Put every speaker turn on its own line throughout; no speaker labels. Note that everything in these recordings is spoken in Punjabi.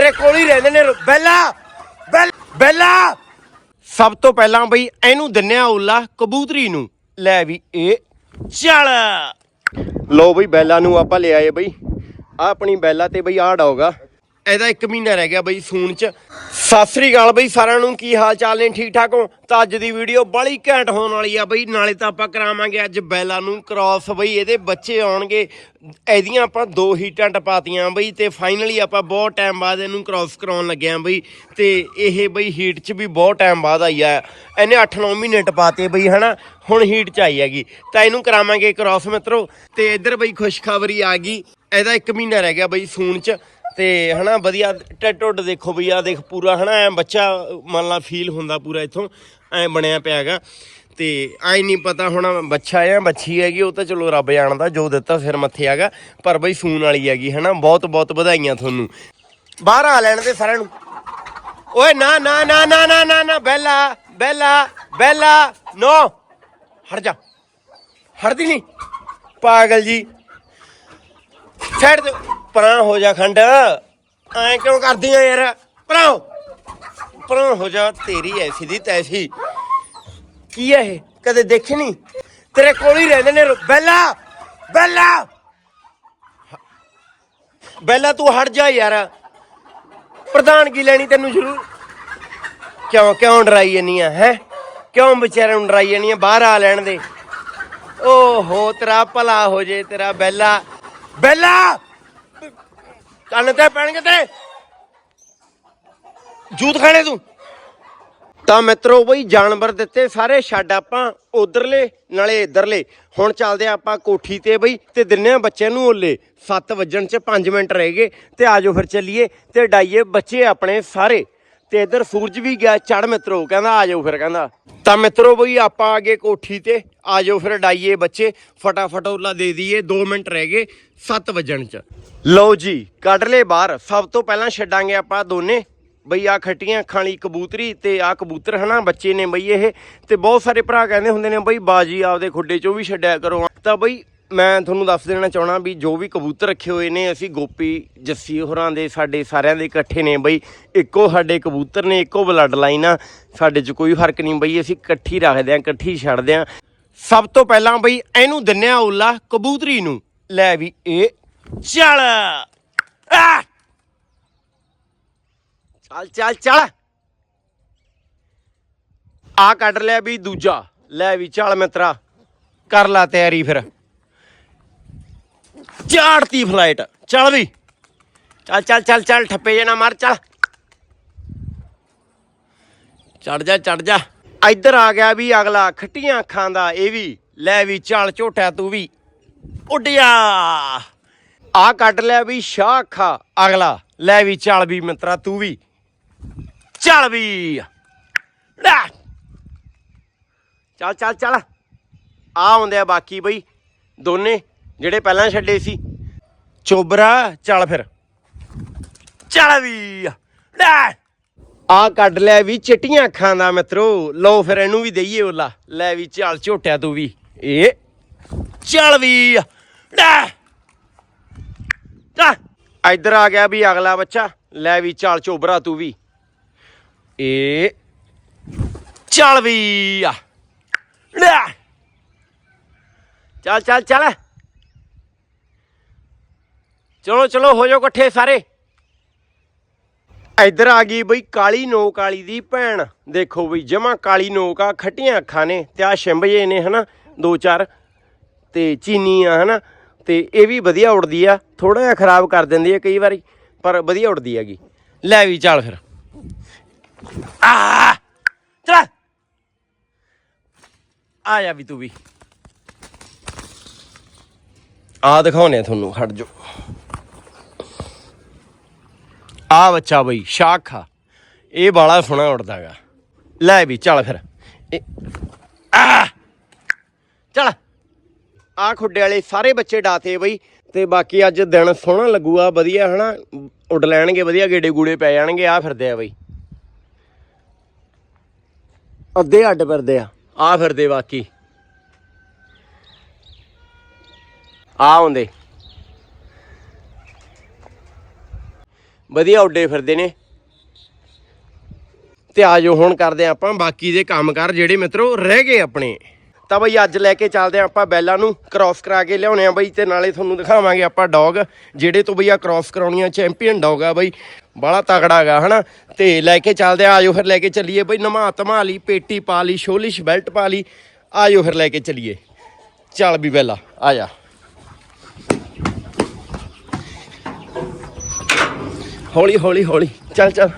ਤੇਰੇ ਕੋਲ ਹੀ ਰਹਿੰਦੇ ਨੇ ਬੈਲਾ ਬੈਲਾ ਸਭ ਤੋਂ ਪਹਿਲਾਂ ਬਈ ਇਹਨੂੰ ਦਿੰਨੇ ਆ ਉਲਾ ਕਬੂਤਰੀ ਨੂੰ। ਲੈ ਵੀ ਇਹ ਚੱਲ। ਲੋ ਬਈ ਬੈਲਾ ਨੂੰ ਆਪਾਂ ਲਿਆਏ ਬਈ। ਆ ਆਪਣੀ ਬੈਲਾ ਤੇ ਬਈ ਆਹ ਡੌਗ ਆ। ਇਹਦਾ 1 ਮਹੀਨਾ ਰਹਿ ਗਿਆ ਬਈ ਸੂਣ ਚ। ਸਤਿ ਸ੍ਰੀ ਅਕਾਲ ਬਈ, ਸਾਰਿਆਂ ਨੂੰ ਕੀ ਹਾਲ ਚਾਲ ਨੇ? ਠੀਕ ਠਾਕ ਹੋ? ਤਾਂ ਅੱਜ ਦੀ ਵੀਡੀਓ ਬੜੀ ਘੈਂਟ ਹੋਣ ਵਾਲੀ ਆ ਬਈ। ਨਾਲੇ ਤਾਂ ਆਪਾਂ ਕਰਾਵਾਂਗੇ ਅੱਜ ਬੈਲਾ ਨੂੰ ਕ੍ਰਾਸ ਬਈ, ਇਹਦੇ ਬੱਚੇ ਆਉਣਗੇ। ਇਹਦੀਆਂ ਆਪਾਂ ਦੋ ਹੀਟਾਂ ਟਪਾਤੀਆਂ ਬਈ, ਤੇ ਫਾਈਨਲੀ ਆਪਾਂ ਬਹੁਤ ਟਾਈਮ ਬਾਅਦ ਇਹਨੂੰ ਕ੍ਰਾਸ ਕਰਾਉਣ ਲੱਗੇ ਆਂ ਬਈ। ਤੇ ਇਹ ਬਈ ਹੀਟ 'ਚ ਵੀ ਬਹੁਤ ਟਾਈਮ ਬਾਅਦ ਆਈ ਆ। ਇਹਨੇ 8-9 ਮਹੀਨੇ ਟਪਾਤੇ ਬਈ, ਹਨਾ? ਹੁਣ ਹੀਟ 'ਚ ਆਈ ਹੈਗੀ। ਤਾਂ ਇਹਨੂੰ ਕਰਾਵਾਂਗੇ ਕ੍ਰਾਸ ਮਿੱਤਰੋ। ਤੇ ਇੱਧਰ ਬਈ ਖੁਸ਼ਖਬਰੀ ਆ ਗਈ। ਇਹਦਾ 1 ਮਹੀਨਾ ਰਹਿ ਗਿਆ ਬਈ ਸੂਣ 'ਚ। ਤੇ ਹਨਾ ਵਧੀਆ ਟੱਟੁੱਡ ਦੇਖੋ ਬਈ ਆ ਦੇਖ ਪੂਰਾ ਹਨਾ, ਐ ਬੱਚਾ ਮੰਨ ਲਾ ਫੀਲ ਹੁੰਦਾ ਪੂਰਾ ਇਥੋਂ, ਐ ਬਣਿਆ ਪਿਆਗਾ ਤੇ ਆਈ ਨਹੀਂ ਪਤਾ ਹੁਣ ਬੱਚਾ ਆ ਬੱਚੀ ਹੈਗੀ, ਉਹ ਤਾਂ ਚਲੋ ਰੱਬ ਜਾਣਦਾ, ਜੋ ਦਿੱਤਾ ਸਿਰ ਮੱਥੇ ਹੈਗਾ, ਪਰ ਬਈ ਸੂਨ ਵਾਲੀ ਹੈਗੀ ਹਨਾ, ਬਹੁਤ ਬਹੁਤ ਵਧਾਈਆਂ ਤੁਹਾਨੂੰ। ਬਾਹਰ ਆ ਲੈਣ ਦੇ ਸਾਰਿਆਂ ਨੂੰ। ਓਏ ਨਾ ਨਾ ਨਾ ਨਾ ਨਾ ਨਾ ਨਾ, ਬੈਲਾ ਬੈਲਾ ਬੈਲਾ, ਨੋ। ਹਟ ਜਾ। ਹਟਦੀ ਨਹੀਂ ਪਾਗਲ ਜੀ। ਛੱਡ ਦੇ ਪਰਾਂ ਹੋ ਜਾ ਖੰਡ। ਐਂ ਕਿਉਂ ਕਰਦੀ ਆ ਯਾਰ? ਪਰਾਂ ਹੋ। ਪਰਾਂ ਹੋ ਜਾ, ਤੇਰੀ ਐਸੀ ਦੀ ਤੈਸੀ। ਕੀ ਹੈ ਇਹ? ਕਦੇ ਦੇਖੀ ਨਹੀਂ ਤੇਰੇ ਕੋਲ ਹੀ ਰਹਿੰਦੇ ਨੇ ਬੈਲਾ! ਬੈਲਾ! ਬੈਲਾ, ਤੂੰ ਹਟ ਜਾ ਯਾਰ। ਪ੍ਰਧਾਨਗੀ ਲੈਣੀ ਤੈਨੂੰ ਜ਼ਰੂਰ ਕਿਉਂ ਕਿਉਂ ਡਰਾਈ ਜਾਨੀ ਆ, ਹੈ? ਕਿਉਂ ਵਿਚਾਰੇ ਨੂੰ ਡਰਾਈ ਜਾਨੀ ਆ, ਬਾਹਰ ਆ ਲੈਣ ਦੇ? ਓਹੋ, ਤੇਰਾ ਭਲਾ ਹੋ ਜੇ, ਤੇਰਾ ਬੈਲਾ। ਬੈਲਾ! ਕੰਨ ਤੇ ਪੈਣਗੇ ਤੇ ਜੂਤ ਖਾਣੇ ਤੂੰ। ਤਾਂ ਮਿੱਤਰੋ ਬਈ, ਜਾਨਵਰ ਦਿੱਤੇ ਸਾਰੇ, ਛੱਡ ਆਪਾਂ ਉਧਰਲੇ, ਨਾਲੇ ਇਧਰਲੇ। ਹੁਣ ਚੱਲਦੇ ਆ ਆਪਾਂ ਕੋਠੀ ਤੇ ਬਈ, ਤੇ ਦਿੰਨੇ ਆ ਬੱਚਿਆਂ ਨੂੰ ਓਲੇ 7 ਵਜਣ ਚ 5 ਮਿੰਟ ਰਹਿ ਗਏ, ਤੇ ਆਜੋ ਫਿਰ ਚੱਲੀਏ, ਤੇ ਡਾਈਏ ਬੱਚੇ ਆਪਣੇ ਸਾਰੇ। ਤੇ ਇਧਰ ਸੂਰਜ ਵੀ ਗਿਆ ਚੜ ਮਿੱਤਰੋ, ਕਹਿੰਦਾ ਆਜੋ ਫਿਰ, ਕਹਿੰਦਾ। ਤਾਂ ਮਿੱਤਰੋ ਬਈ ਆਪਾਂ ਆ ਗਏ ਕੋਠੀ ਤੇ। ਆਜੋ ਫਿਰ ਡਾਈਏ ਬੱਚੇ। ਫਟਾਫਟ ਓਲਾ ਦੇ ਦਈਏ। 2 ਮਿੰਟ ਰਹਿ ਗਏ 7 ਵਜਣ ਚ। ਲਓ ਜੀ, ਕੱਢ ਲੈ ਬਾਹਰ। ਸਭ ਤੋਂ ਪਹਿਲਾਂ ਛੱਡਾਂਗੇ ਆਪਾਂ ਦੋਨੇ। ਬਈ ਆ ਖੱਟੀਆਂ ਅੱਖਾਂ ਵਾਲੀ ਕਬੂਤਰੀ ਤੇ ਆ ਕਬੂਤਰ, ਹਨਾ? ਬੱਚੇ ਨੇ ਬਈ ਇਹ। ਤੇ ਬਹੁਤ ਸਾਰੇ ਭਰਾ ਕਹਿੰਦੇ ਹੁੰਦੇ ਨੇ, ਬਈ ਬਾਜੀ ਆਪਦੇ ਖੁੱਡੇ ਚੋਂ ਵੀ ਛੱਡਿਆ ਕਰੋ। ਤਾਂ ਬਈ ਮੈਂ ਤੁਹਾਨੂੰ ਦੱਸ ਦੇਣਾ ਚਾਹਣਾ ਵੀ ਜੋ ਵੀ ਕਬੂਤਰ ਰੱਖੇ ਹੋਏ ਨੇ, ਅਸੀਂ ਗੋਪੀ, ਜੱਸੀ ਹੋਰਾਂ ਦੇ, ਸਾਡੇ ਸਾਰਿਆਂ ਦੇ ਇਕੱਠੇ ਨੇ ਬਈ। ਇੱਕੋ ਸਾਡੇ ਕਬੂਤਰ ਨੇ, ਇੱਕੋ ਬਲੱਡ ਲਾਈਨ ਆ। ਸਾਡੇ 'ਚ ਕੋਈ ਫ਼ਰਕ ਨਹੀਂ ਬਈ, ਅਸੀਂ ਇਕੱਠੀ ਰੱਖਦੇ ਆਂ, ਇਕੱਠੀ ਛੱਡਦੇ ਆਂ। ਸਭ ਤੋਂ ਪਹਿਲਾਂ ਬਈ ਇਹਨੂੰ ਦਿੰਨੇ ਆ ਉਲਾ ਕਬੂਤਰੀ ਨੂੰ। ਲੈ ਵੀ ਇਹ ਚੱਲ। ਚੱਲ ਚੱਲ ਚੱਲ। ਆ ਕੱਢ ਲਿਆ ਵੀ ਦੂਜਾ। ਲੈ ਵੀ ਚੱਲ ਮਿੱਤਰਾ। ਕਰ ਲਾ ਤਿਆਰੀ ਫਿਰ। ਝਾੜਤੀ ਫਲਾਈਟ ਚੱਲ ਵੀ। ਚੱਲ ਚੱਲ ਚੱਲ ਚੱਲ, ਠੱਪੇ ਜੇ ਨਾ ਮਾਰ, ਚੱਲ। ਚੜ ਜਾ ਚੜ ਜਾ। ਇੱਧਰ ਆ ਗਿਆ ਵੀ ਅਗਲਾ, ਖੱਟੀਆਂ ਅੱਖਾਂ ਦਾ, ਇਹ ਵੀ। ਲੈ ਵੀ, ਚੱਲ ਝੋਟਿਆ ਤੂੰ ਵੀ। ਉੱਡਿਆ। ਆ ਕੱਢ ਲਿਆ ਵੀ ਸ਼ਾਹ ਅੱਖਾਂ, ਅਗਲਾ। ਲੈ ਵੀ, ਚੱਲ ਵੀ, ਮਿੱਤਰਾ, ਤੂੰ ਵੀ। ਚੱਲ ਵੀ। ਲੈ। ਚੱਲ ਚੱਲ ਚੱਲ। ਆ ਆਉਂਦੇ ਆ ਬਾਕੀ ਬਈ, ਦੋਨੇ। ਜਿਹੜੇ ਪਹਿਲਾਂ ਛੱਡੇ ਸੀ। ਚੋਬਰਾ, ਚੱਲ ਫਿਰ। ਚੱਲ ਵੀ। ਲੈ। ਆ ਕੱਢ ਲੈ ਵੀ ਚਿੱਟੀਆਂ ਅੱਖਾਂ ਦਾ ਮਿੱਤਰੋ। ਲਓ ਫਿਰ ਇਹਨੂੰ ਵੀ ਦਈਏ ਓਲਾ। ਲੈ ਵੀ ਚੱਲ ਝੋਟਿਆ ਤੂੰ ਵੀ। ਇਹ। ਚੱਲ ਵੀ। ਲੈ। ਚੱਲ ਇੱਧਰ ਆ ਗਿਆ ਵੀ ਅਗਲਾ ਬੱਚਾ। ਲੈ ਵੀ ਚੱਲ ਚੋਬਰਾ ਤੂੰ ਵੀ। ਇਹ। ਚੱਲ ਵੀ। ਆ ਲੈ। ਚੱਲ ਚੱਲ ਚੱਲ। ਚਲੋ ਚਲੋ, ਹੋ ਜਾਓ ਇਕੱਠੇ ਸਾਰੇ। ਇੱਧਰ ਆ ਗਈ ਬਈ ਕਾਲੀ ਨੋਕ ਵਾਲੀ ਦੀ ਭੈਣ। ਦੇਖੋ ਬਈ, ਜਮਾ ਕਾਲੀ ਨੋਕ ਆ, ਖੱਟੀਆਂ ਅੱਖਾਂ ਨੇ ਤੇ ਆ ਸ਼ਿੰਬਜੇ ਨੇ, ਹਨਾ? ਦੋ ਚਾਰ। ਤੇ ਚੀਨੀ ਆ, ਹਨਾ? ਤੇ ਇਹ ਵੀ ਵਧੀਆ ਉੜਦੀ ਆ। ਥੋੜਾ ਜਿਹਾ ਖਰਾਬ ਕਰ ਦਿੰਦੀ ਆ ਕਈ ਵਾਰੀ, ਪਰ ਵਧੀਆ ਉੜਦੀ ਹੈਗੀ। ਲੈ ਵੀ, ਚੱਲ ਫਿਰ। ਆ, ਚਲ। ਆ ਜਾ ਵੀ ਤੂੰ ਵੀ। ਆ ਦਿਖਾਉਨੇ ਤੁਹਾਨੂੰ ਖੜ ਜੋ ਆ ਬੱਚਾ ਬਈ, ਸ਼ਾਖਾ। ਇਹ ਬਾਲਾ ਸੋਹਣਾ ਉੜਦਾਗਾ ਲੈ ਵੀ, ਚੱਲ ਫਿਰ। ਇਹ ਆ! ਚੱਲ। ਆ ਖੁੱਡੇ ਵਾਲੇ ਸਾਰੇ ਬੱਚੇ ਡਾਤੇ ਬਈ, ਤੇ ਬਾਕੀ ਅੱਜ ਦਿਨ ਸੋਹਣਾ ਲੱਗੂਗਾ, ਵਧੀਆ, ਹਨਾ? ਉੱਡ ਲੈਣਗੇ, ਵਧੀਆ ਗੇੜੇ ਗੂੜੇ ਪੈ ਜਾਣਗੇ, ਆ ਫਿਰਦੇ ਆ ਬਈ। ਅੱਧੇ ਅੱਡ ਫਿਰਦੇ ਆ। ਆ ਫਿਰਦੇ ਬਾਕੀ। ਆ ਹੁੰਦੇ। ਵਧੀਆ ਉੱਡੇ ਫਿਰਦੇ ਨੇ। ਤੇ ਆਜੋ ਹੁਣ ਕਰਦੇ ਹਾਂ ਆਪਾਂ ਬਾਕੀ ਦੇ ਕੰਮਕਾਰ ਜਿਹੜੇ ਮਿੱਤਰੋ ਰਹਿ ਗਏ ਆਪਣੇ। ਤਾਂ ਬਈ ਅੱਜ ਲੈ ਕੇ ਚੱਲਦੇ ਹਾਂ ਆਪਾਂ ਬੈਲਾਂ ਨੂੰ ਕ੍ਰਾਸ ਕਰਾ ਕੇ ਲਿਆਉਣੇ ਆ ਬਈ ਤੇ ਨਾਲੇ ਤੁਹਾਨੂੰ ਦਿਖਾਵਾਂਗੇ ਆਪਾਂ ਡੌਗ ਜਿਹੜੇ ਤੋਂ ਬਈ ਆ ਕ੍ਰਾਸ ਕਰਾਉਣੀਆਂ ਚੈਂਪੀਅਨ ਡੌਗ ਆ ਬਈ। ਬੜਾ ਤਗੜਾ ਹੈਗਾ, ਹਨਾ? ਤੇ ਲੈ ਕੇ ਚੱਲਦੇ ਆ ਆਜੋ ਫਿਰ ਲੈ ਕੇ ਚੱਲੀਏ ਬਈ, ਨਮਾ ਧਮਾ ਲਈ, ਪੇਟੀ ਪਾ ਲਈ ਸ਼ੋਲਿਸ਼ ਬੈਲਟ ਪਾ ਲਈ ਆਜੋ ਫਿਰ ਲੈ ਕੇ ਚੱਲੀਏ। ਚੱਲ ਵੀ ਬੈਲਾ, ਆ ਜਾ। ਹੌਲੀ ਹੌਲੀ ਹੌਲੀ। ਚੱਲ ਚੱਲ।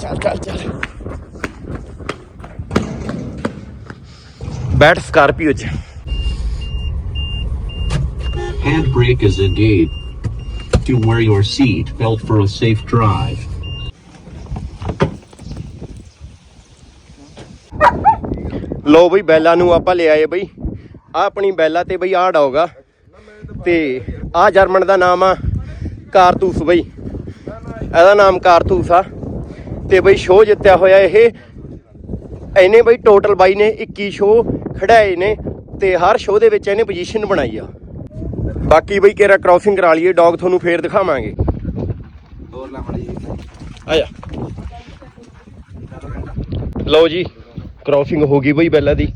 ਚੱਲ ਚੱਲ ਚੱਲ। ਬੈਠ ਸਕਾਰਪੀਓ ਚ।
Handbrake is engaged. To wear your seat belt for a safe drive.
ਲੋ ਬਈ ਬੈਲਾ ਨੂੰ ਆਪਾਂ ਲੈ ਆਏ ਬਈ। ਆ ਆਪਣੀ ਬੈਲਾ ਤੇ ਬਈ ਆ ਡੌਗਾ ਤੇ ਆ ਜਰਮਨ ਦਾ ਨਾਮ ਆ ਕਾਰਤੂਸ ਬਈ। ਇਹਦਾ ਨਾਮ ਕਾਰਤੂਸ ਆ। ਤੇ ਬਈ ਸ਼ੋਅ ਜਿੱਤਿਆ ਹੋਇਆ ਇਹ। ਇਹਨੇ ਬਈ ਟੋਟਲ ਬਾਈ ਨੇ 21 ਸ਼ੋਅ ਖੜਾਏ ਨੇ ਤੇ ਹਰ ਸ਼ੋਅ ਦੇ ਵਿੱਚ ਇਹਨੇ ਪੋਜੀਸ਼ਨ ਬਣਾਈ ਆ। ਬਾਕੀ ਬਈ ਕੇਰਾ ਕ੍ਰਾਸਿੰਗ ਕਰਾ ਲਈਏ ਡੌਗ ਤੁਹਾਨੂੰ ਫੇਰ ਦਿਖਾਵਾਂਗੇ। ਆ ਜਾ ਲਓ ਜੀ ਕ੍ਰਾਸਿੰਗ ਹੋ ਗਈ ਬਈ ਪਹਿਲਾਂ ਦੀ।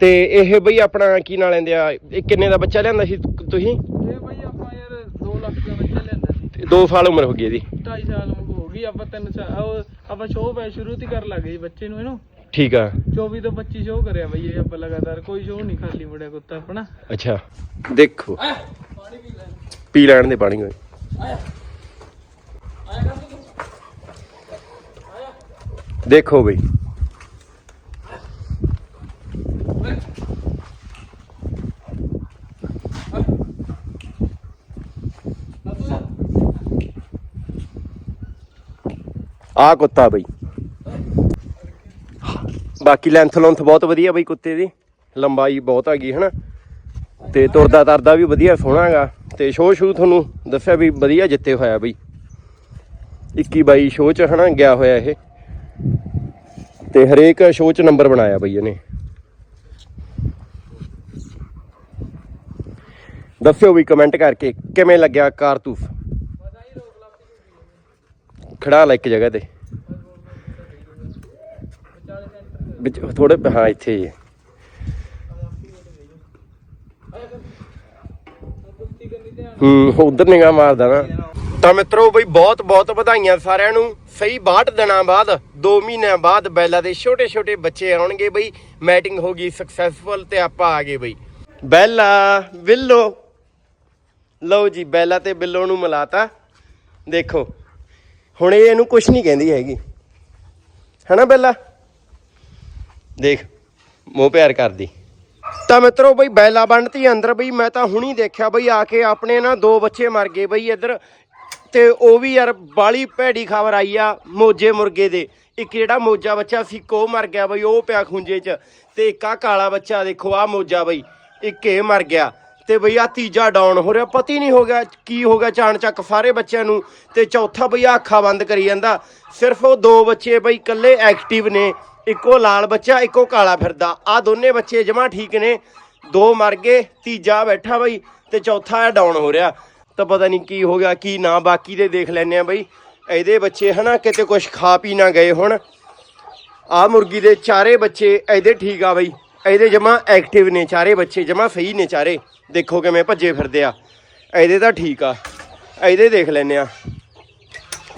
ਤੇ ਇਹ ਬਈ ਆਪਣਾ ਕੀ ਨਾਂ ਲੈਂਦੇ ਆ? ਇਹ ਕਿੰਨੇ ਦਾ ਬੱਚਾ ਲਿਆਂਦਾ ਸੀ ਤੁਸੀਂ
ਇਹ ਬਈ ਆਪਾਂ ਯਾਰ 2 ਲੱਖ ਦਾ ਬੱਚਾ ਲੈਂਦਾ ਸੀ
2 ਸਾਲ ਉਮਰ ਹੋ ਗਈ ਇਹਦੀ।
2.5 ਸਾਲ ਉਮਰ ਹੋ ਗਈ ਆਪਾਂ 3 ਸਾਲ ਉਹ ਆਪਾਂ ਸ਼ੋਅ ਪੈ ਸ਼ੁਰੂ ਤੋਂ ਕਰਨ ਲੱਗੇ ਜੀ ਬੱਚੇ ਨੂੰ ਇਹਨੂੰ।
ਠੀਕ ਆ।
24 ਤੋਂ 25 ਸ਼ੋਅ ਕਰਿਆ ਬਈ ਇਹ ਆਪਾਂ ਲਗਾਤਾਰ ਕੋਈ ਸ਼ੋਅ ਨਹੀਂ ਖਾਲੀ ਮੁੜਿਆ ਕੁੱਤਾ ਆਪਣਾ।
ਅੱਛਾ ਦੇਖੋ। ਪੀ ਲੈਣ ਦੇ ਪਾਣੀ ਹੋਏ। ਦੇਖੋ ਬਈ। ਆ ਕੁੱਤਾ ਬਈ। ਬਾਕੀ ਲੈਂਥ ਲੌਂਥ ਬਹੁਤ ਵਧੀਆ ਬਈ ਕੁੱਤੇ ਦੀ। ਲੰਬਾਈ ਬਹੁਤ ਹੈਗੀ, ਹਨਾ? ਤੇ ਤੁਰਦਾ ਤਰਦਾ ਵੀ ਵਧੀਆ, ਸੋਹਣਾ ਹੈਗਾ। ਤੇ ਸ਼ੋਅ ਸ਼ੂ ਤੁਹਾਨੂੰ ਦੱਸਿਆ ਵੀ ਵਧੀਆ ਜਿੱਤੇ ਹੋਇਆ ਬਈ। 21 22 ਸ਼ੋਅ ਚ, ਹਨਾ, ਗਿਆ ਹੋਇਆ ਇਹ। ਤੇ ਹਰੇਕ ਸ਼ੋਅ ਚ ਨੰਬਰ ਬਣਾਇਆ ਬਈ ਇਹਨੇ। ਦੱਸਿਓ ਵੀ ਕਮੈਂਟ ਕਰਕੇ, ਕਿਵੇਂ ਲੱਗਿਆ ਕਾਰਤੂਸ? ਖੜਾ ਲੈ ਇੱਕ ਜਗ੍ਹਾ ਤੇ। ਵਿੱਚ ਥੋੜੇ ਹਾਂ, ਇੱਥੇ ਹੀ ਹੂੰ। ਉਧਰ ਨਿਗਾਹ ਮਾਰਦਾ ਨਾ। ਤਾਂ ਮਿੱਤਰੋ ਬਈ, ਬਹੁਤ ਬਹੁਤ ਵਧਾਈਆਂ ਸਾਰਿਆਂ ਨੂੰ। ਸਹੀ 62 ਦਿਨਾਂ ਬਾਅਦ 2 ਮਹੀਨਿਆਂ ਬਾਅਦ ਬੈਲਾ ਦੇ ਛੋਟੇ ਛੋਟੇ ਬੱਚੇ ਆਉਣਗੇ ਬਈ। ਮੈਟਿੰਗ ਹੋ ਗਈ ਸਕਸੈਸਫੁਲ ਤੇ ਆਪਾਂ ਆ ਗਏ ਬਈ। ਬੈਲਾ, ਬਿੱਲੋ। ਲਓ ਜੀ, ਬੈਲਾ ਤੇ ਬਿੱਲੋ ਨੂੰ ਮਿਲਾਤਾ। ਦੇਖੋ। ਹੁਣ ਇਹ ਇਹਨੂੰ ਕੁਝ ਨਹੀਂ ਕਹਿੰਦੀ ਹੈਗੀ। ਹੈਨਾ ਬੈਲਾ? ਦੇਖ, ਮੋਹ ਪਿਆਰ ਕਰਦੀ। ਤਾਂ ਮਿੱਤਰੋ ਬਈ ਬੈਲਾ ਬੰਨਤੀ ਅੰਦਰ ਬਈ, ਮੈਂ ਤਾਂ ਹੁਣੀ ਦੇਖਿਆ ਬਈ ਆ ਕੇ ਆਪਣੇ ਨਾ ਦੋ ਬੱਚੇ ਮਰ ਗਏ ਬਈ ਇੱਧਰ। ਤੇ ਉਹ ਵੀ ਯਾਰ ਬਾਲੀ ਭੈੜੀ ਖਬਰ ਆਈ ਆ ਮੋਜੇ ਮੁਰਗੇ ਦੇ। ਇੱਕ ਜਿਹੜਾ ਮੋਜਾ ਬੱਚਾ ਸੀ ਕੋ ਮਰ ਗਿਆ ਬਈ, ਉਹ ਪਿਆ ਖੁੰਝੇ 'ਚ। ਤੇ ਇੱਕ ਆ ਕਾਲਾ ਬੱਚਾ ਦੇਖੋ ਆ ਮੋਜਾ ਬਈ, ਇੱਕ ਇਹ ਮਰ ਗਿਆ। ਤੇ ਬਈ ਆ ਤੀਜਾ ਡਾਊਨ ਹੋ ਰਿਹਾ। ਪਤੀ ਨਹੀਂ ਹੋ ਗਿਆ, ਕੀ ਹੋ ਗਿਆ? ਚਾਣ ਚੱਕ ਸਾਰੇ ਬੱਚਿਆਂ ਨੂੰ ਤੇ ਚੌਥਾ ਬਈ ਆਹ ਅੱਖਾਂ ਬੰਦ ਕਰੀ ਜਾਂਦਾ। ਸਿਰਫ ਉਹ ਦੋ ਬੱਚੇ ਬਈ ਇਕੱਲੇ ਐਕਟਿਵ ਨੇ, ਇੱਕੋ ਲਾਲ ਬੱਚਾ, ਇੱਕੋ ਕਾਲਾ ਫਿਰਦਾ। ਆ ਦੋਨੇ ਬੱਚੇ ਜਮਾ ਠੀਕ ਨੇ। ਦੋ ਮਰ ਗਏ, ਤੀਜਾ ਬੈਠਾ ਬਈ ਤੇ ਚੌਥਾ ਇਹ ਡਾਊਨ ਹੋ ਰਿਹਾ। ਤਾਂ ਪਤਾ ਨਹੀਂ ਕੀ ਹੋ ਗਿਆ, ਕੀ ਨਾ, ਬਾਕੀ ਦੇ ਦੇਖ ਲੈਨੇ ਆ ਬਈ। ਇਹਦੇ ਬੱਚੇ ਹਨਾ, ਕਿਤੇ ਕੁਝ ਖਾ ਪੀ ਨਾ ਗਏ ਹੁਣ। ਆ ਮੁਰਗੀ ਦੇ ਚਾਰੇ ਬੱਚੇ, ਇਹਦੇ ਠੀਕ ਆ ਬਈ। ਇਹਦੇ ਜਮਾ ਐਕਟਿਵ ਨੇ ਚਾਰੇ ਬੱਚੇ, ਜਮਾ ਸਹੀ ਨੇ ਚਾਰੇ। ਦੇਖੋ ਕਿਵੇਂ ਭੱਜੇ ਫਿਰਦੇ ਆ। ਇਹਦੇ ਤਾਂ ਠੀਕ ਆ। ਇਹਦੇ ਦੇਖ ਲੈਨੇ ਆ।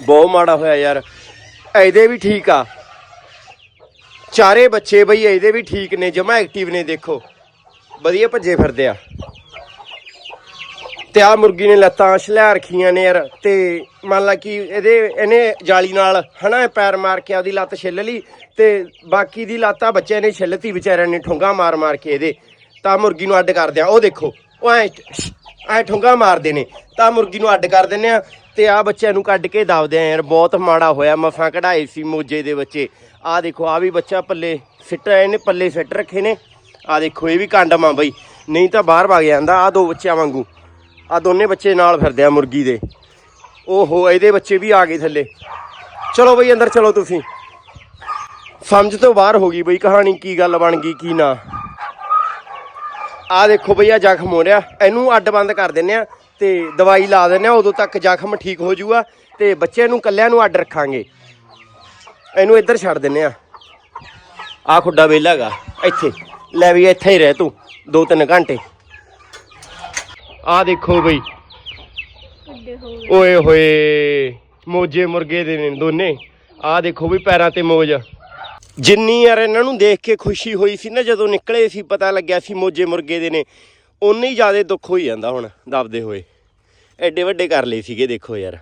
ਬਹੁਤ ਮਾੜਾ ਹੋਇਆ ਯਾਰ। ਇਹਦੇ ਵੀ ਠੀਕ ਆ। ਚਾਰੇ ਬੱਚੇ ਬਈ ਇਹਦੇ ਵੀ ਠੀਕ ਨੇ, ਜਮਾ ਐਕਟਿਵ ਨੇ, ਦੇਖੋ। ਵਧੀਆ ਭੱਜੇ ਫਿਰਦੇ ਆ। ਤੇ ਆ ਮੁਰਗੀ ਨੇ ਲੱਤਾਂ ਛਲਿਆ ਰੱਖੀਆਂ ਨੇ ਯਾਰ, ਤੇ ਮੰਨ ਲਾ ਕਿ ਇਹਦੇ, ਇਹਨੇ ਜਾਲੀ ਨਾਲ ਹਨਾ ਇਹ ਪੈਰ ਮਾਰ ਕੇ ਆਪਦੀ ਲੱਤ ਛਿੱਲ ਲਈ, ਤੇ ਬਾਕੀ ਦੀ ਲੱਤਾਂ ਬੱਚੇ ਨੇ ਛਿੱਲਤੀ, ਵਿਚਾਰਿਆਂ ਨੇ ਠੁੰਗਾ ਮਾਰ ਮਾਰ ਕੇ ਇਹਦੇ। ਤਾਂ ਮੁਰਗੀ ਨੂੰ ਅੱਡ ਕਰਦੇ ਆ ਉਹ ਦੇਖੋ, ਉਹ ਐ ਐ ਠੁੰਗਾ ਮਾਰਦੇ ਨੇ। ਤਾਂ ਮੁਰਗੀ ਨੂੰ ਅੱਡ ਕਰ ਦਿੰਦੇ ਆ ਤੇ ਆ ਬੱਚਿਆਂ ਨੂੰ ਕੱਢ ਕੇ ਦਬਦੇ ਆ ਯਾਰ, ਬਹੁਤ ਮਾੜਾ ਹੋਇਆ। ਮਸਾਂ ਕਢਾਏ ਸੀ ਮੋਜੇ ਦੇ ਬੱਚੇ। ਆ ਦੇਖੋ ਆ ਵੀ ਬੱਚਾ ਪੱਲੇ ਸਿੱਟ ਇਹਨੇ ਪੱਲੇ ਸਿੱਟ ਰੱਖੇ ਨੇ। ਆ ਦੇਖੋ, ਇਹ ਵੀ ਕੰਡਮ ਆ ਬਈ। ਨਹੀਂ ਤਾਂ ਬਾਹਰ ਭੱਗ ਜਾਂਦਾ ਆ ਦੋ ਬੱਚਿਆਂ ਵਾਂਗੂ। ਆ ਦੋਨੇ ਬੱਚੇ ਨਾਲ ਫਿਰਦੇ ਆ ਮੁਰਗੀ ਦੇ। ਓਹੋ ਇਹਦੇ ਬੱਚੇ ਵੀ ਆ ਗਏ ਥੱਲੇ। ਚਲੋ ਬਈ, ਅੰਦਰ ਚਲੋ ਤੁਸੀਂ। ਸਮਝ ਤੋਂ ਬਾਹਰ ਹੋ ਗਈ ਬਈ ਕਹਾਣੀ ਕੀ ਗੱਲ ਬਣ ਗਈ, ਕੀ ਨਾ। ਆ ਦੇਖੋ ਬਈ, ਆ ਜ਼ਖਮ ਹੋ ਰਿਹਾ। ਇਹਨੂੰ ਅੱਡ ਬੰਦ ਕਰ ਦਿੰਨੇ ਆ ਤੇ ਦਵਾਈ ਲਾ ਦਿੰਨੇ ਆ। ਉਦੋਂ ਤੱਕ ਜ਼ਖਮ ਠੀਕ ਹੋ ਜਾਊਗਾ ਤੇ ਬੱਚੇ ਨੂੰ ਕੱਲਿਆਂ ਨੂੰ ਅੱਡ ਰੱਖਾਂਗੇ। ਇਹਨੂੰ ਇੱਧਰ ਛੱਡ ਦਿੰਨੇ ਆ। ਆ ਖੁੱਡਾ ਵਿਹਲਾ ਹੈਗਾ। ਇੱਥੇ। ਲੈ ਵੀ ਇੱਥੇ ਹੀ ਰਹਿ ਤੂੰ 2-3 ਘੰਟੇ। ਆ ਦੇਖੋ ਬਈ। ਓਏ ਹੋਏ ਮੋਜੇ ਮੁਰਗੇ ਦੇ ਨੇ ਦੋਨੇ। ਆ ਦੇਖੋ ਵੀ ਪੈਰਾਂ ਤੇ ਮੋਜ। ਜਿੰਨੀ ਯਾਰ ਇਹਨਾਂ ਨੂੰ ਦੇਖ ਕੇ ਖੁਸ਼ੀ ਹੋਈ ਸੀ ਨਾ ਜਦੋਂ ਨਿਕਲੇ ਸੀ ਪਤਾ ਲੱਗਿਆ ਸੀ ਮੋਜੇ ਮੁਰਗੇ ਦੇ ਨੇ। ਉਨੀ ਹੀ ਜ਼ਿਆਦਾ ਦੁੱਖ ਹੋਈ ਜਾਂਦਾ ਹੁਣ ਦਬਦੇ ਹੋਏ। ਐਡੇ ਵੱਡੇ ਕਰ ਲਏ ਸੀਗੇ ਦੇਖੋ ਯਾਰ।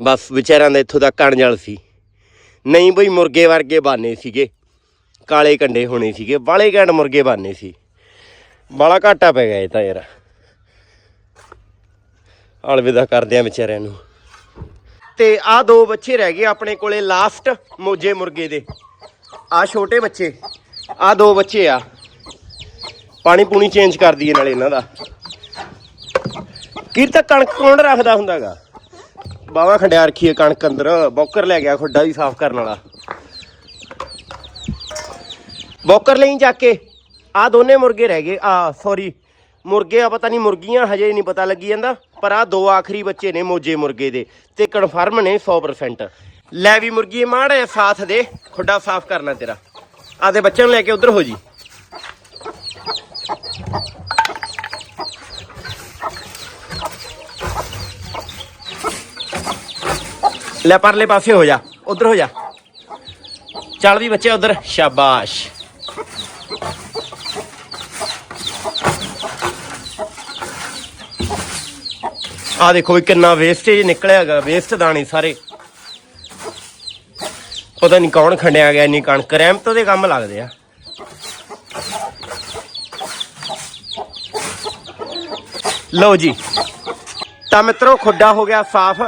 ਬਸ ਵਿਚਾਰਿਆਂ ਦਾ ਇੱਥੋਂ ਤੱਕ ਅਣਜਲ ਸੀ। ਨਹੀਂ ਬਈ ਮੁਰਗੇ ਵਰਗੇ ਬਾਨੇ ਸੀਗੇ। ਕਾਲੇ ਕੰਡੇ ਹੋਣੇ ਸੀਗੇ ਬਾਲੇ ਘੈਂਟ ਮੁਰਗੇ ਬਾਨੇ ਸੀ। ਬਾਲਾ ਘਾਟਾ ਪੈ ਗਿਆ ਇਹ ਤਾਂ ਯਾਰ। ਅਲਵਿਦਾ ਕਰਦੇ ਆ ਵਿਚਾਰਿਆਂ ਨੂੰ। ਤੇ ਆ ਦੋ ਬੱਚੇ ਰਹਿ ਗਏ ਆਪਣੇ ਕੋਲੇ ਲਾਸਟ ਮੋਜੇ ਮੁਰਗੇ ਦੇ। ਆ ਛੋਟੇ ਬੱਚੇ ਆ ਦੋ ਬੱਚੇ ਆ। ਪਾਣੀ ਪੂਣੀ ਚੇਂਜ ਕਰ ਦਈਏ ਨਾਲੇ ਇਹਨਾਂ ਦਾ। ਕੀ ਤਾਂ ਕਣਕ ਕੌਣ ਰੱਖਦਾ ਹੁੰਦਾਗਾ? ਬਾਵਾ ਖੰਡਿਆ ਰੱਖੀਏ ਕਣਕ ਅੰਦਰ, ਬੌਕਰ ਲੈ ਗਿਆ ਖੁੱਡਾ ਵੀ ਸਾਫ਼ ਕਰਨ ਵਾਲਾ। ਬੌਕਰ ਲਈ ਜਾ ਕੇ। ਆ ਦੋਨੇ ਮੁਰਗੇ ਰਹਿ ਗਏ ਆ ਸੌਰੀ ਮੁਰਗੇ ਆ, ਪਤਾ ਨਹੀਂ ਮੁਰਗੀਆਂ ਹਜੇ ਨਹੀਂ ਪਤਾ ਲੱਗੀ ਜਾਂਦਾ, ਪਰ ਆ ਦੋ ਆਖਰੀ ਬੱਚੇ ਨੇ ਮੋਜੇ ਮੁਰਗੇ ਦੇ ਤੇ ਕਨਫਰਮ ਨੇ 100% ਲੈ ਵੀ ਮੁਰਗੀ ਮਾੜੇ ਸਾਥ ਦੇ, ਖੁੱਡਾ ਸਾਫ਼ ਕਰਨਾ ਤੇਰਾ। ਆ ਦੇ ਬੱਚਿਆਂ ਨੂੰ ਲੈ ਕੇ ਉਧਰ ਹੋ ਜੀ। ਲੈ ਪਰਲੇ ਪਾਸੇ ਹੋ ਜਾ, ਉਧਰ ਹੋ ਜਾ। ਚੱਲ ਵੀ ਬੱਚੇ ਉਧਰ, ਸ਼ਾਬਾਸ਼। ਆ ਦੇਖੋ ਵੀ ਕਿੰਨਾ ਵੇਸਟੇਜ ਨਿਕਲਿਆ ਹੈਗਾ ਵੇਸਟ ਦਾਣੇ ਸਾਰੇ। ਪਤਾ ਨਹੀਂ ਕੌਣ ਖੰਡਿਆ ਗਿਆ, ਇੰਨੀ ਕਣਕ ਰਹਿਮਤ ਦੇ ਕੰਮ ਲੱਗਦੇ ਆ। ਲਓ ਜੀ, ਤਾਂ ਮਿੱਤਰੋ ਖੁੱਡਾ ਹੋ ਗਿਆ ਸਾਫ਼।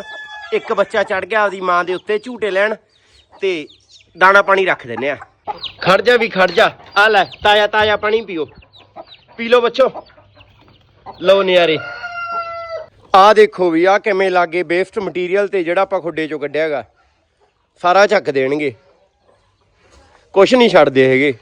ਇੱਕ ਬੱਚਾ ਚੜ ਗਿਆ ਉਹਦੀ ਮਾਂ ਦੇ ਉੱਤੇ ਝੂਟੇ ਲੈਣ ਤੇ ਦਾਣਾ ਪਾਣੀ ਰੱਖ ਦਿੰਨੇ ਆ। ਖੜ ਜਾ ਵੀ ਖੜ ਜਾ। ਆ ਲੈ ਤਾਜ਼ਾ ਤਾਜ਼ਾ ਪਾਣੀ ਪੀਓ। ਪੀ ਲਓ ਬੱਚੋ। ਲਓ ਨਿਆਰੇ। ਆ ਦੇਖੋ ਵੀ ਆ ਕਿਵੇਂ ਲਾਗੇ ਵੇਸਟ ਮਟੀਰੀਅਲ ਤੇ ਜਿਹੜਾ ਆਪਾਂ ਖੁੱਡੇ ਚੋਂ ਕੱਢਿਆ ਹੈਗਾ, ਸਾਰਾ ਚੱਕ ਦੇਣਗੇ। ਕੁਛ ਨਹੀਂ ਛੱਡਦੇ ਹੈਗੇ।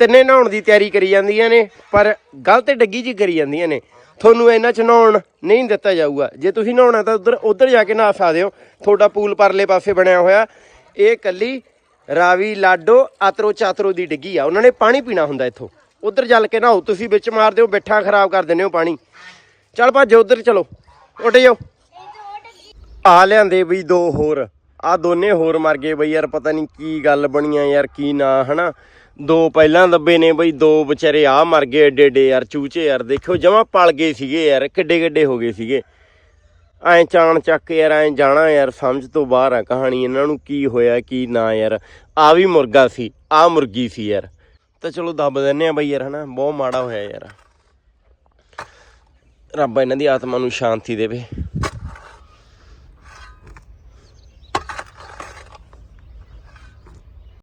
ਤਿੰਨੇ ਨਹਾਉਣ ਦੀ ਤਿਆਰੀ ਕਰੀ ਜਾਂਦੀਆਂ ਨੇ, ਪਰ ਗਲਤ ਡੱਗੀ ਜੀ ਕਰੀ ਜਾਂਦੀਆਂ ਨੇ। ਤੁਹਾਨੂੰ ਇਹਨਾਂ ਚ ਨਹਾਉਣ ਨਹੀਂ ਦਿੱਤਾ ਜਾਊਗਾ। ਜੇ ਤੁਸੀਂ ਨਹਾਉਣਾ ਤਾਂ ਉਧਰ ਉਧਰ ਜਾ ਕੇ ਨਹਾ ਸਕਦੇ ਹੋ। ਤੁਹਾਡਾ ਪੂਲ ਪਰਲੇ ਪਾਸੇ ਬਣਿਆ ਹੋਇਆ। ਇਹ ਕੱਲੀ ਰਾਵੀ, ਲਾਡੋ, ਆਤਰੋ ਚਾਤਰੋ ਦੀ ਡਿੱਗੀ ਆ। ਉਹਨਾਂ ਨੇ ਪਾਣੀ ਪੀਣਾ ਹੁੰਦਾ ਇੱਥੋਂ। ਉਧਰ ਜਲ ਕੇ ਨਹਾਓ। ਤੁਸੀਂ ਵਿੱਚ ਮਾਰਦੇ ਹੋ ਬੈਠਾ ਖਰਾਬ ਕਰ ਦਿੰਦੇ ਹੋ ਪਾਣੀ। ਚੱਲ ਭੱਜ ਉਧਰ, ਚਲੋ। ਉੱਡ ਜਾਓ। ਆ ਲਿਆਂਦੇ ਬਈ ਦੋ ਹੋਰ। ਆ ਦੋਨੇ ਹੋਰ ਮਰ ਗਏ ਬਈ ਯਾਰ, ਪਤਾ ਨਹੀਂ ਕੀ ਗੱਲ ਬਣੀਆਂ ਯਾਰ, ਕੀ ਨਾ, ਹਨਾ? ਦੋ ਪਹਿਲਾਂ ਦੱਬੇ ਨੇ ਬਈ, ਦੋ ਵਿਚਾਰੇ ਆ ਮਰ ਗਏ ਏਡੇ ਏਡੇ ਯਾਰ, ਚੂਚੇ ਯਾਰ, ਦੇਖਿਓ, ਜਮਾ ਪਲ ਗਏ ਸੀਗੇ ਯਾਰ, ਕਿੱਡੇ ਕਿੱਡੇ ਹੋ ਗਏ ਸੀਗੇ। ਐਂ ਚਾਣ ਚੱਕ ਯਾਰ, ਐਂ ਜਾਣਾ ਯਾਰ, ਸਮਝ ਤੋਂ ਬਾਹਰ ਆ ਕਹਾਣੀ, ਇਹਨਾਂ ਨੂੰ ਕੀ ਹੋਇਆ, ਕੀ ਨਾ ਯਾਰ। ਆ ਵੀ ਮੁਰਗਾ ਸੀ, ਆ ਮੁਰਗੀ ਸੀ ਯਾਰ। ਤਾਂ ਚਲੋ ਦੱਬ ਦਿੰਨੇ ਆ ਬਈ ਯਾਰ, ਹਨਾ? ਬਹੁਤ ਮਾੜਾ ਹੋਇਆ ਯਾਰ। ਰੱਬ ਇਹਨਾਂ ਦੀ ਆਤਮਾ ਨੂੰ ਸ਼ਾਂਤੀ ਦੇਵੇ।